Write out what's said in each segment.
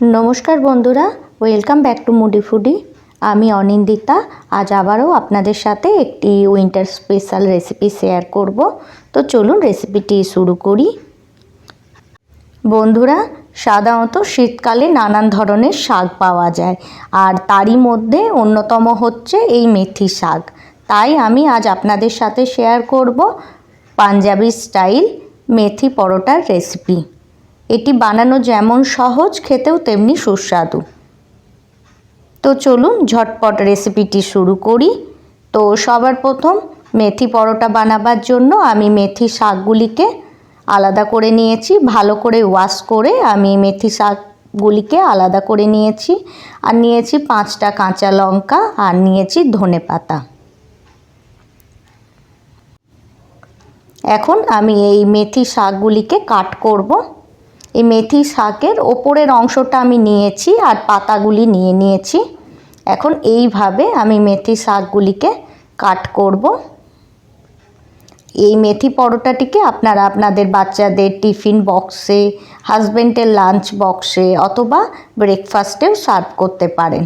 নমস্কার বন্ধুরা welcome back to moody foodie আমি অনিন্দিতা, আজ আবারও আপনাদের সাথে একটি উইন্টার স্পেশাল রেসিপি শেয়ার করব। তো চলুন রেসিপিটি শুরু করি। বন্ধুরা, সাধারণত শীতকালে নানান ধরনের শাক পাওয়া যায়, আর তারই মধ্যে অন্যতম হচ্ছে এই মেথি শাক। তাই আমি আজ আপনাদের সাথে শেয়ার করব পাঞ্জাবি স্টাইল মেথি পরোটার রেসিপি এটি বানানো যেমন সহজ, খেতেও তেমনি সুস্বাদু। তো চলুন ঝটপট রেসিপিটি শুরু করি। তো সবার প্রথম মেথি পরোটা বানাবার জন্য আমি মেথি শাকগুলিকে আলাদা করে নিয়েছি। ভালো করে ওয়াশ করে আমি মেথি শাকগুলিকে আলাদা করে নিয়েছি। আর নিয়েছি পাঁচটা কাঁচা লঙ্কা আর নিয়েছি ধনে পাতা। এখন আমি এই মেথি শাকগুলিকে কাট করব। এই মেথি শাকের ওপরের অংশটা আমি নিয়েছি আর পাতাগুলি নিয়ে নিয়েছি। এখন এইভাবে আমি মেথি শাকগুলিকে কাট করব। এই মেথি পরোটাটিকে আপনারা আপনাদের বাচ্চাদের টিফিন বক্সে হাজব্যান্ডের লাঞ্চ বক্সে অথবা ব্রেকফাস্টেও সার্ভ করতে পারেন।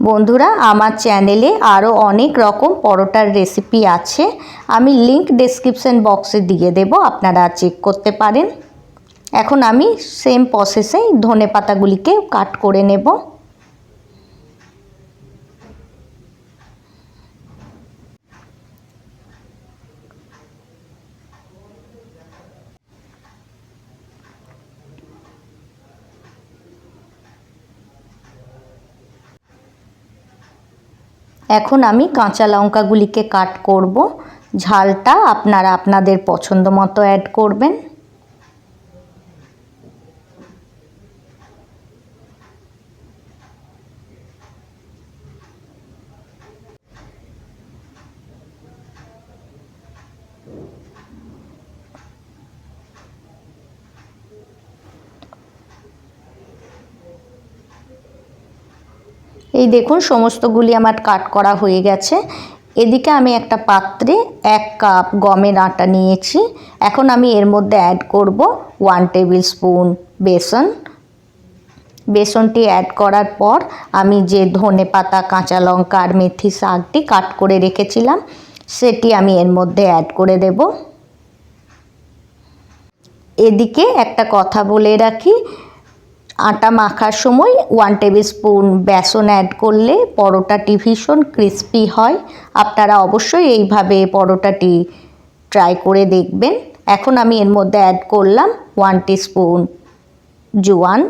বন্ধুরা, আমার চ্যানেলে আরও অনেক রকম পরোটার রেসিপি আছে। আমি লিংক ডেসক্রিপশন বক্সে দিয়ে দেব, আপনারা চেক করতে পারেন। এখন আমি সেম প্রসেসেই ধনে পাতাগুলিকে কাট করে নেব। এখন আমি কাঁচা লঙ্কাগুলিকে কাট করব। ঝালটা আপনারা আপনাদের পছন্দ মতো অ্যাড করবেন। এই দেখুন, সমস্তগুলি আমার কাট করা হয়ে গেছে। এদিকে আমি একটা পাত্রে এক কাপ গমের আটা নিয়েছি। এখন আমি এর মধ্যে অ্যাড করব ওয়ান টেবিল স্পুন বেসন। বেসনটি অ্যাড করার পর আমি যে ধনে পাতা, কাঁচা লঙ্কা আর মেথি শাকটি কাট করে রেখেছিলাম, সেটি আমি এর মধ্যে অ্যাড করে দেব। এদিকে একটা কথা বলে রাখি আটা মাখার সময় ওয়ান টেবিল স্পুন বেসন অ্যাড করলে পরোটাটি ভীষণ ক্রিস্পি হয়। আপনারা অবশ্যই এইভাবে পরোটাটি ট্রাই করে দেখবেন। এখন আমি এর মধ্যে অ্যাড করলাম ওয়ান টি স্পুন জোয়ান।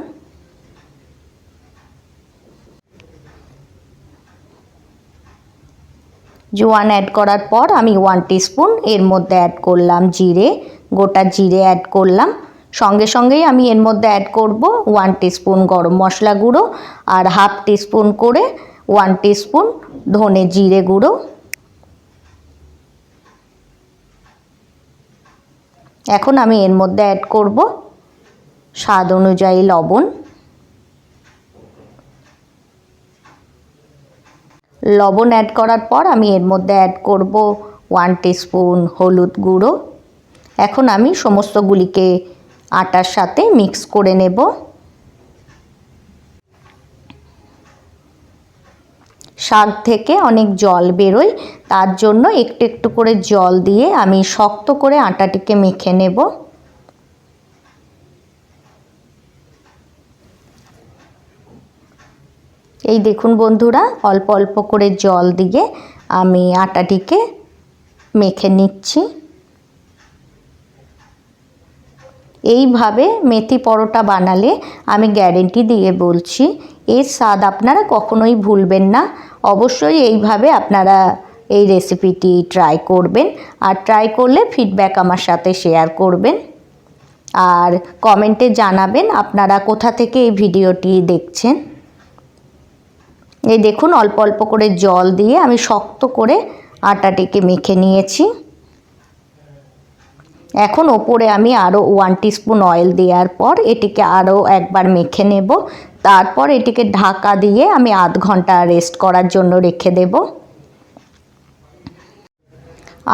জোয়ান অ্যাড করার পর আমি ওয়ান টি স্পুন এর মধ্যে অ্যাড করলাম জিরে। গোটা জিরে অ্যাড করলাম। সঙ্গে সঙ্গেই আমি এর মধ্যে অ্যাড করব ওয়ান টিস্পুন গরম মশলা গুঁড়ো আর হাফ টিস্পুন করে ওয়ান টিস্পুন ধনে জিরে গুঁড়ো। এখন আমি এর মধ্যে অ্যাড করব স্বাদ অনুযায়ী লবণ। লবণ অ্যাড করার পর আমি এর মধ্যে অ্যাড করব ওয়ান টিস্পুন হলুদ গুঁড়ো। এখন আমি সমস্তগুলিকে আটার সাথে মিক্স করে নেব। শাক থেকে অনেক জল বেরোয়, তার জন্য একটু একটু করে জল দিয়ে আমি শক্ত করে আটাটিকে মেখে নেব। এই দেখুন বন্ধুরা, অল্প অল্প করে জল দিয়ে আমি আটাটিকে মেখে নিচ্ছি। এইভাবে মেথি পরোটা বানালে আমি গ্যারেন্টি দিয়ে বলছি, এর স্বাদ আপনারা কখনোই ভুলবেন না। অবশ্যই এইভাবে আপনারা এই রেসিপিটি ট্রাই করবেন আর ট্রাই করলে ফিডব্যাক আমার সাথে শেয়ার করবেন। আর কমেন্টে জানাবেন আপনারা কোথা থেকে এই ভিডিওটি দেখছেন। এই দেখুন অল্প অল্প করে জল দিয়ে আমি শক্ত করে আটাটিকে মেখে নিয়েছি। এখন ওপরে আমি আরও ওয়ান টিস্পুন অয়েল দেওয়ার পর এটিকে আরও একবার মেখে নেব। তারপর এটিকে ঢাকা দিয়ে আমি আধ ঘণ্টা রেস্ট করার জন্য রেখে দেব।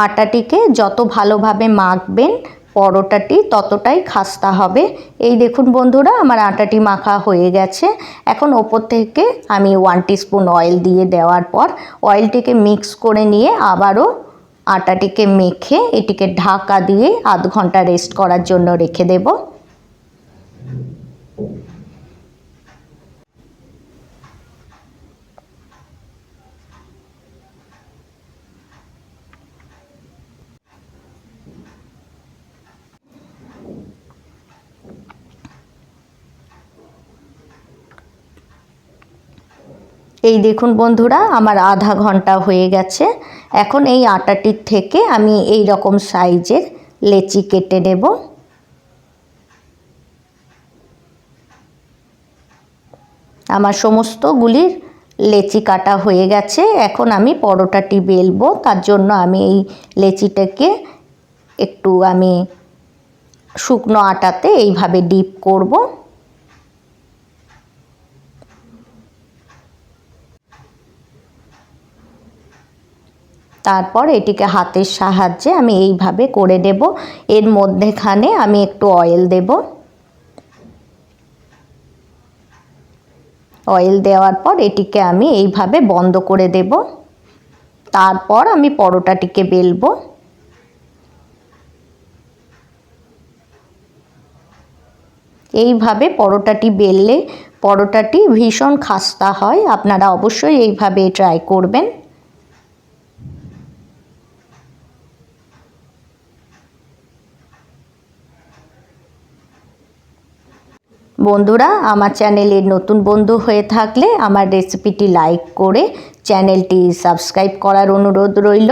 আটাটিকে যত ভালোভাবে মাখবেন পরোটাটি ততটাই খাস্তা হবে। এই দেখুন বন্ধুরা, আমার আটাটি মাখা হয়ে গেছে। এখন ওপর থেকে আমি ওয়ান স্পুন অয়েল দিয়ে দেওয়ার পর অয়েলটিকে মিক্স করে নিয়ে আবারও আটাটিকে মেখে এটিকে ঢাকা দিয়ে আধ ঘণ্টা রেস্ট করার জন্য রেখে দেবো। এই দেখুন বন্ধুরা, আমার আধা ঘণ্টা হয়ে গেছে। এখন এই আটাটির থেকে আমি এই রকম সাইজের লেচি কেটে নেব। আমার সমস্তগুলির লেচি কাটা হয়ে গেছে। এখন আমি পরোটাটি বেলবো, তার জন্য আমি এই লেচিটাকে একটু আমি শুকনো আটাতে এইভাবে ডিপ করব। তারপর এটিকে হাতের সাহায্যে আমি এইভাবে করে দেব। এর মধ্যেখানে আমি একটু অয়েল দেব। অয়েল দেওয়ার পর এটিকে আমি এইভাবে বন্ধ করে দেব। তারপর আমি পরোটাটিকে বেলবো। এইভাবে পরোটাটি বেললে পরোটাটি ভীষণ খাস্তা হয়। আপনারা অবশ্যই এইভাবে ট্রাই করবেন। বন্ধুরা, আমার চ্যানেলের নতুন বন্ধু হয়ে থাকলে আমার রেসিপিটি লাইক করে চ্যানেলটি সাবস্ক্রাইব করার অনুরোধ রইল।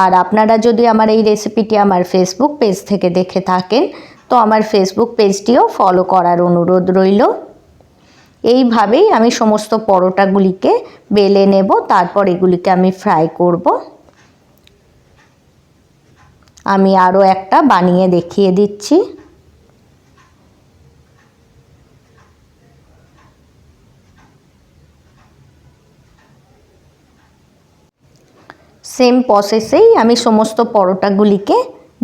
আর আপনারা যদি আমার এই রেসিপিটি আমার ফেসবুক পেজ থেকে দেখে থাকেন, তো আমার ফেসবুক পেজটিও ফলো করার অনুরোধ রইল। এইভাবেই আমি সমস্ত পরোটাগুলিকে বেলে নেব, তারপর এগুলিকে আমি ফ্রাই করব। আমি আরও একটা বানিয়ে দেখিয়ে দিচ্ছি। সেম প্রসেসেই আমি সমস্ত পরোটাগুলিকে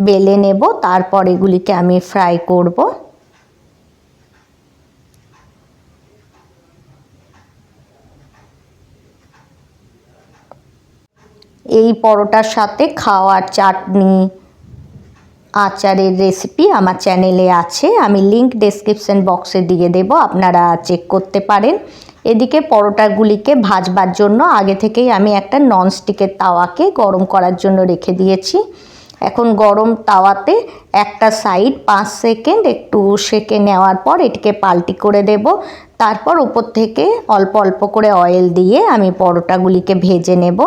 বেলে নেব, তারপর এগুলিকে আমি ফ্রাই করব। এই পরোটার সাথে খাওয়ার চাটনি আচারের রেসিপি আমার চ্যানেলে আছে। আমি লিংক ডেসক্রিপশন বক্সে দিয়ে দেব, আপনারা চেক করতে পারেন। এদিকে পরোটাগুলিকে ভাজবার জন্য আগে থেকেই আমি একটা ননস্টিকের তাওয়াকে গরম করার জন্য রেখে দিয়েছি। এখন গরম তাওয়াতে একটা সাইড পাঁচ সেকেন্ড একটু সেকে নেওয়ার পর এটিকে পাল্টি করে দেব। তারপর উপর থেকে অল্প অল্প করে অয়েল দিয়ে আমি পরোটাগুলিকে ভেজে নেব।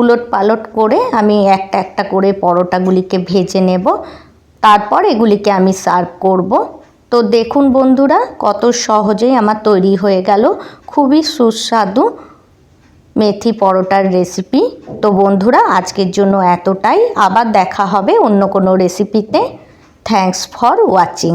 উলট পালট করে আমি একটা একটা করে পরোটাগুলিকে ভেজে নেব। তারপর এগুলিকে আমি সার্ভ করব। তো দেখুন বন্ধুরা, কত সহজেই আমার তৈরি হয়ে গেল। খুবই সুস্বাদু মেথি পরোটার রেসিপি তো বন্ধুরা, আজকের জন্য এতটাই। আবার দেখা হবে অন্য কোনো রেসিপিতে থ্যাংকস ফর ওয়াচিং